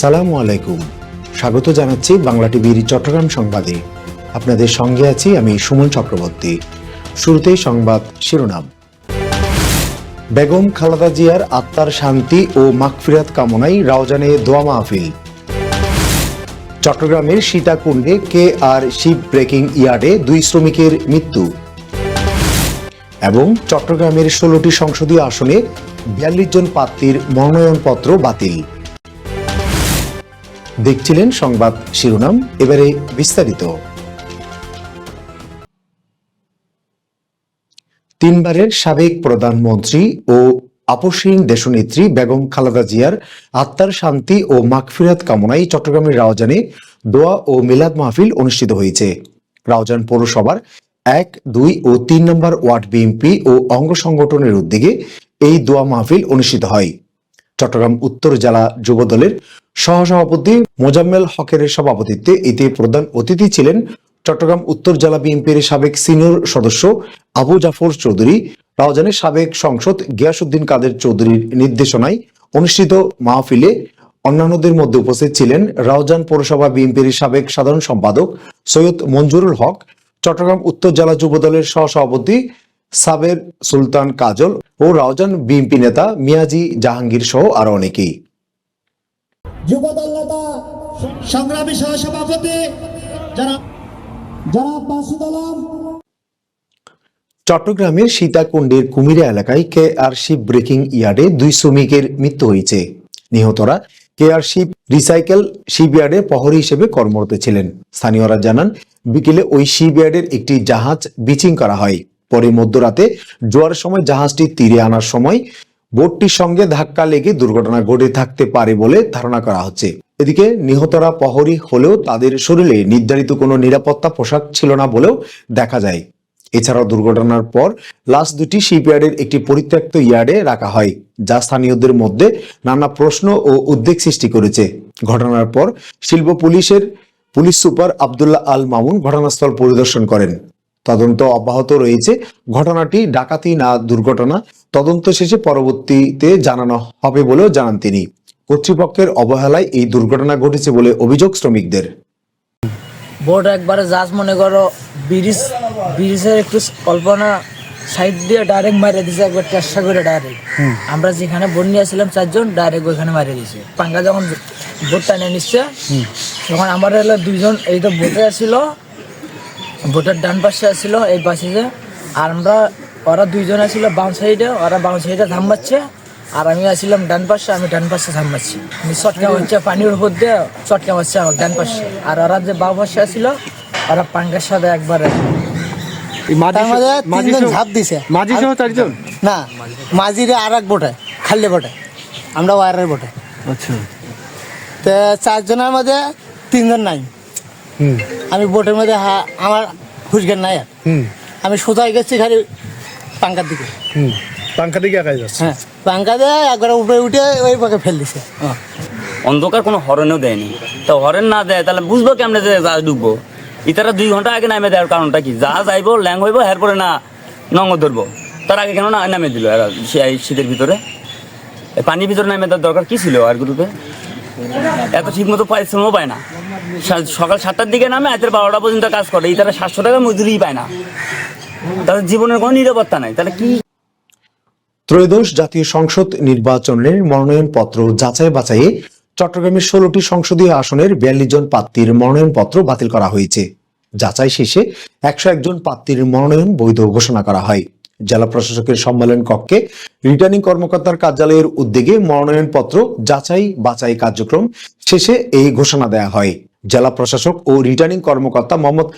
সালামু আলাইকুম। স্বাগত জানাচ্ছি বাংলা টিভির চট্টগ্রাম সংবাদে। আপনাদের সঙ্গে আছি আমি সুমন চক্রবর্তী। শুরুতেই সংবাদ শিরোনাম। বেগম খালেদা জিয়ার আত্মার শান্তি ও মাগফিরাত কামনায় রাওজানে দোয়া মাহফিল। চট্টগ্রামের সীতাকুণ্ডে কে আর শিপ ব্রেকিং ইয়ার্ডে দুই শ্রমিকের মৃত্যু। এবং চট্টগ্রামের ষোলোটি সংসদীয় আসনে বিয়াল্লিশ জন প্রার্থীর মনোনয়নপত্র বাতিল। দেখছিলেন সংবাদ শিরোনাম, এবারে বিস্তারিত। তিনবারের সাবেক প্রধানমন্ত্রী ও আপসহীন দেশনেত্রী বেগম খালেদা জিয়ার আত্মার শান্তি ও মাগফিরাত কামনায় চট্টগ্রামের রাওজানে দোয়া ও মিলাদ মাহফিল অনুষ্ঠিত হয়েছে। রাওজান পৌরসভার এক, দুই ও তিন নম্বর ওয়ার্ড বিএনপি ও অঙ্গ সংগঠনের উদ্যোগে এই দোয়া মাহফিল অনুষ্ঠিত হয়। চট্টগ্রাম উত্তর জেলা যুবদলের সহসভাপতি মোজাম্মেল হকের সভাপতিত্বে এতে প্রধান অতিথি ছিলেন চট্টগ্রাম উত্তর জেলা বিএনপির সাবেক সিনিয়র সদস্য আবু জাফর চৌধুরী রাওজানের সাবেক সংসদ গিয়াসুদ্দিন কাদের চৌধুরীর নির্দেশনায় অনুষ্ঠিত মাহফিলে অন্যান্যদের মধ্যে উপস্থিত ছিলেন রাউজান পৌরসভা বিএনপির সাবেক সাধারণ সম্পাদক সৈয়দ মঞ্জুরুল হক, চট্টগ্রাম উত্তর জেলা যুব যুবদলের সহসভাপতি সাবের সুলতান কাজল ও রাউজান বিএনপি নেতা মিয়াজি জাহাঙ্গীর সহ আরও অনেকেই। নেতা, সংগ্রামী সহসভাপতি, যারা যারা চট্টগ্রামের সীতাকুণ্ডের কুমিরা এলাকায় কে আর শিপ ব্রেকিং ইয়ার্ডে দুই শ্রমিকের মৃত্যু হয়েছে। নিহতরা কে আর শিপ রিসাইকেল শিপইয়ার্ডে প্রহরী হিসেবে কর্মরত ছিলেন। স্থানীয়রা জানান, বিকেলে ওই শিপইয়ার্ডের একটি জাহাজ বিচিং করা হয়। পরে মধ্যরাতে জোয়ারের সময় জাহাজটি তীরে আনার সময় বোটটির সঙ্গে ধাক্কা লেগে দুর্ঘটনা ঘটে থাকতে পারে বলে ধারণা করা হচ্ছে। এদিকে নিহতরা প্রহরী হলেও তাদের শরীরে নির্ধারিত কোনো নিরাপত্তা পোশাক ছিল না বলেও দেখা যায়। এছাড়াও দুর্ঘটনার পর লাশ দুটি শিপইয়ার্ডের একটি পরিত্যক্ত ইয়ার্ডে রাখা হয়, যা স্থানীয়দের মধ্যে নানা প্রশ্ন ও উদ্বেগ সৃষ্টি করেছে। ঘটনার পর শিল্প পুলিশের পুলিশ সুপার আবদুল্লাহ আল মামুন ঘটনাস্থল পরিদর্শন করেন। তদন্ত অব্যাহত রয়েছে। ঘটনাটি ডাকাতি না দুর্ঘটনা তদন্ত শেষে পরবর্তীতে জানানো হবে বলেও জানান তিনি। কর্তৃপক্ষের অবহেলায় এই দুর্ঘটনা ঘটেছে বলে অভিযোগ শ্রমিকদের। বোর্ড একবারে জাজ মনে করো ব্রিজ ব্রিজের একটু কল্পনা সাইড দিয়ে ডাইরেক্ট মারে দিছে একবার চেষ্টা করে ডাইরেক্ট আমরা যেখানে বোট নিয়েছিলাম চারজন ডাইরেক্ট ওইখানে মারিয়ে দিছে। পাঙ্গা যখন বোট টানে নিচ্ছে তখন আমার হলো দুইজন এই তো বোটে ছিল বোটের ডান পাশে ছিল এই পাশে যে আর আমরা ওরা দুইজন ছিল বাম সাইডে ওরা বাম সাইডে থামাচ্ছে আর আমি আসছিলাম ডান পাশে আমি ডান পাশে থামাচ্ছি আমি চটকা হচ্ছে পানির উপর দিয়ে চটকা মারছে আমার ডান পাশে। আর ওরা যে বাম পাশে আসছিল ওরা পাঙ্গার সাথে একবারে। তার মধ্যে তিনজন ঝাঁপ দিছে। মাঝি সহ চারজন? না মাঝিরে আর এক বোটে খাল্লে বোটে। আমরা ওয়ারের বোটে। আচ্ছা। তো চারজনের মধ্যে তিনজন নাই। আমি বোটের মধ্যে আমার হুশজ্ঞান নাই আর। আমি সোজাই গেছি খালি পাঙ্কার দিকে। হুম। দিকে একাই যাচ্ছে? হ্যাঁ পাঙ্কা দিয়ে একবার উপরে উঠে ওই পাকে ফেল দিছে। অন্ধকার কোনো হরেনও দেয়নি। তো হরেন না দেয় তাহলে বুঝব কেমনে যে জাহাজ ডুববো। ইতারা দুই ঘণ্টা আগে নামে দেওয়ার কারণটা কি? জাহাজ আইব ল্যাং হইব এরপরে না নঙ্গ ধরবো। তার আগে কেন না নামে দিল? এরা এই শীতের ভিতরে। পানির ভিতরে নামে দেওয়ার দরকার কি ছিল আর গ্রুপে? এত ঠিক মতো পরিশ্রমও পায় না। সকাল সাতটার দিকে নামে, রাতের বারোটা পর্যন্ত কাজ করে। এই তারা সাতশো টাকা মজুরিই পায় না। তাদের জীবনের কোনো নিরাপত্তা নাই। তাহলে কি ত্রয়োদশ জাতীয় সংসদ নির্বাচনের মনোনয়নপত্র যাচাই বাছাইয়ে চট্টগ্রামের ষোলোটি সংসদীয় আসনের বিয়াল্লিশ জন প্রার্থীর মনোনয়নপত্র বাতিল করা হয়েছে। যাচাই শেষে একশো একজন প্রার্থীর মনোনয়ন বৈধ ঘোষণা করা হয়। জেলা প্রশাসকের সম্মেলন কক্ষে রিটার্নিং কর্মকর্তার কার্যালয়ের উদ্যোগে মনোনয়নপত্র যাচাই বাছাই কার্যক্রম শেষে এই ঘোষণা দেয়া হয়। জেলা প্রশাসক ও রিটার্নিং কর্মকর্তা মোহাম্মদ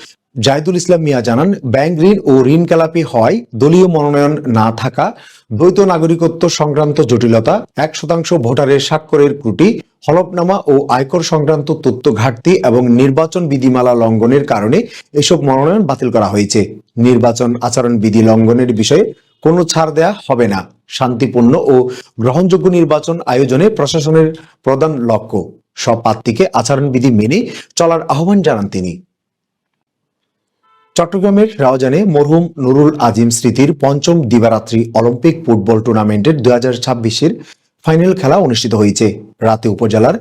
জাহিদুল ইসলাম মিয়া জানান, ব্যাংক ঋণ ও ঋণ খেলাপি হওয়ায় দলীয় মনোনয়ন না থাকা, দ্বৈত নাগরিকত্ব সংক্রান্ত জটিলতা, এক শতাংশ ভোটারের স্বাক্ষরের ত্রুটি, হলফনামা ও আয়কর সংক্রান্ত তথ্য ঘাটতি এবং নির্বাচন বিধিমালা লঙ্ঘনের কারণে এসব মনোনয়ন বাতিল করা হয়েছে। নির্বাচন আচরণ বিধি লঙ্ঘনের বিষয়ে কোনো ছাড় দেয়া হবে না। শান্তিপূর্ণ ও গ্রহণযোগ্য নির্বাচন আয়োজনে প্রশাসনের প্রধান লক্ষ্য। সব প্রার্থীকে আচরণবিধি মেনে চলার আহ্বান জানান তিনি। চট্টগ্রামের রাওজানে মরহুম নুরুল আজিম স্মৃতির পঞ্চম দিবারাত্রি অলিম্পিক ফুটবল টুর্নামেন্টের দুই হাজার ছাব্বিশের ফাইনাল খেলা অনুষ্ঠিত হয়েছে। রাতে উপজেলার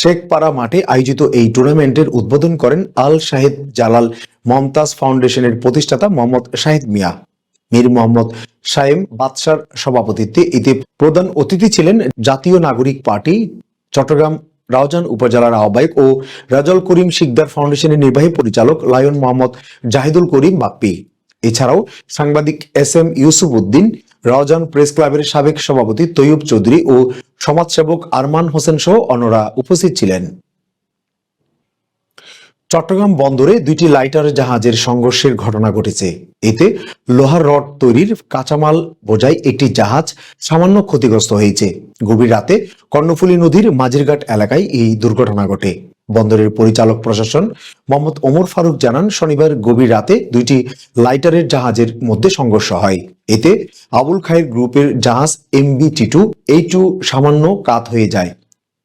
শেখপাড়া মাঠে আয়োজিত এই টুর্নামেন্টের উদ্বোধন করেন আল শাহেদ জালাল মমতাজ ফাউন্ডেশনের প্রতিষ্ঠাতা মোহাম্মদ শাহিদ মিয়া। মীর মোহাম্মদ সায়েম বাদশার সভাপতিত্বে এতে প্রধান অতিথি ছিলেন জাতীয় নাগরিক পার্টি চট্টগ্রাম রাউজান উপজেলার আহ্বায়ক ও রাজল করিম শিকদার ফাউন্ডেশনের নির্বাহী পরিচালক লায়ন মোহাম্মদ জাহিদুল করিম বাপ্পি। এছাড়াও সাংবাদিক S M Yusuf Uddin Raozan press ক্লাবের সাবেক সভাপতি তৈয়ব চৌধুরী ও সমাজসেবক আরমান হোসেন সহ অন্যরা উপস্থিত ছিলেন। চট্টগ্রাম বন্দরে দুইটি লাইটার জাহাজের সংঘর্ষের ঘটনা ঘটেছে। এতে লোহার রড তৈরির কাঁচামাল বোঝাই একটি জাহাজ সামান্য ক্ষতিগ্রস্ত হয়েছে। গভীর রাতে কর্ণফুলী নদীর মাঝিরঘাট এলাকায় এই দুর্ঘটনা ঘটে। বন্দরের পরিচালক প্রশাসন মোহাম্মদ ওমর ফারুক জানান, শনিবার গভীর রাতে দুইটি লাইটারের জাহাজের মধ্যে সংঘর্ষ হয়। এতে আবুল খায়ের গ্রুপের জাহাজ এমবি টিটু এই টু সামান্য কাত হয়ে যায়।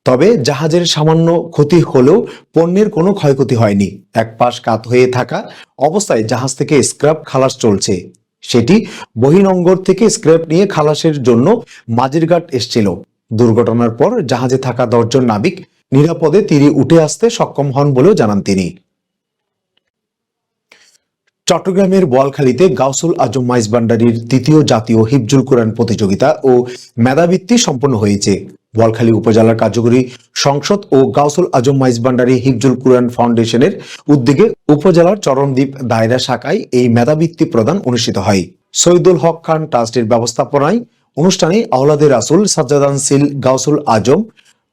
তবে জাহাজের সামান্য ক্ষতি হলেও পণ্যের কোনো ক্ষয়ক্ষতি হয়নি। এক পাশ কাত হয়ে থাকা অবস্থায় জাহাজ থেকে স্ক্র্যাপ খালাস চলছে। সেটি বহিনঙ্গর থেকে স্ক্র্যাপ নিয়ে খালাসের জন্য মাঝিরঘাট এসছিল। দুর্ঘটনার পর জাহাজে থাকা দশজন নাবিক নিরাপদে তীরে উঠে আসতে সক্ষম হন বলেও জানান তিনি। চট্টগ্রামের বোয়ালখালীতে গাউসুল আজম মাইজ ভান্ডারির তৃতীয় জাতীয় হিফজুল কোরআন প্রতিযোগিতা ও মেধাবৃত্তি সম্পন্ন হয়েছে। বোয়ালখালী উপজেলার কার্যকরী সংসদ ও গাউসুল আজম মাইজ ভান্ডারি হিফজুল কোরআন ফাউন্ডেশনের উদ্যোগে উপজেলার চরণদ্বীপ দায়রা শাখায় এই মেধাবৃত্তি প্রদান অনুষ্ঠিত হয়। সৈয়দুল হক খান ট্রাস্টের ব্যবস্থাপনায় অনুষ্ঠানে আওলাদে রাসুল সাজ্জাদান সিল গাউসুল আজম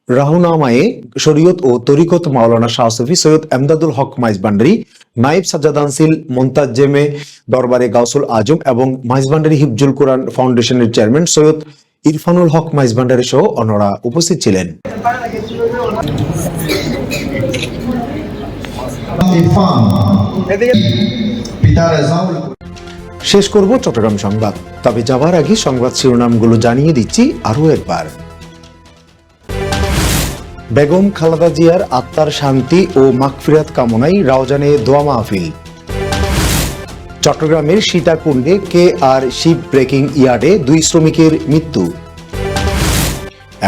রাহুনামায়ে শরীয়ত ও তরিকত মাওলানা শাহ সফি, সৈয়দ এমদাদুল হক মাইজবান্ডারি নাইব সাজ্জাদানসিল মোন্তাজেমে দরবারে গাউসুল আজম এবং মাইজবান্ডারি হিফজুল কোরআন ফাউন্ডেশনের চেয়ারম্যান সৈয়দ ইরফানুল হক মাইজ মাইজবান্ডারি সহ অন্যরা উপস্থিত ছিলেন। ইরফান পিতা রেজাউল শেষ করব চট্টগ্রাম সংবাদ। তবে যাবার আগে সংবাদ শিরোনামগুলো জানিয়ে দিচ্ছি আরও একবার। বেগম খালেদা জিয়ার আত্মার শান্তি ও মাগফিরাত কামনায় রাওজানে দোয়া মাহফিল। চট্টগ্রামের সীতাকুণ্ডে কে আর শিপ ব্রেকিং ইয়ার্ডে দুই শ্রমিকের মৃত্যু।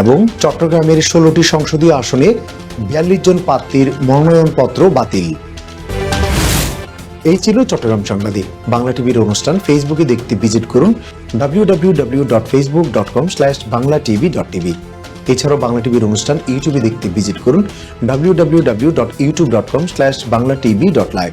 এবং চট্টগ্রামের ষোলোটি সংসদীয় আসনে বিয়াল্লিশ জন প্রার্থীর মনোনয়নপত্র বাতিল। এই ছিল চট্টগ্রাম সাংবাদিক। বাংলা টিভির অনুষ্ঠান ফেসবুকে দেখতে ভিজিট করুন W W W dot dot com Bangla TV dot TV এছাড়াও বাংলা টিভির অনুষ্ঠান ইউটিউবে দেখতে ভিজিট করুন W W W dot YouTube dot com slash Bangla TV dot live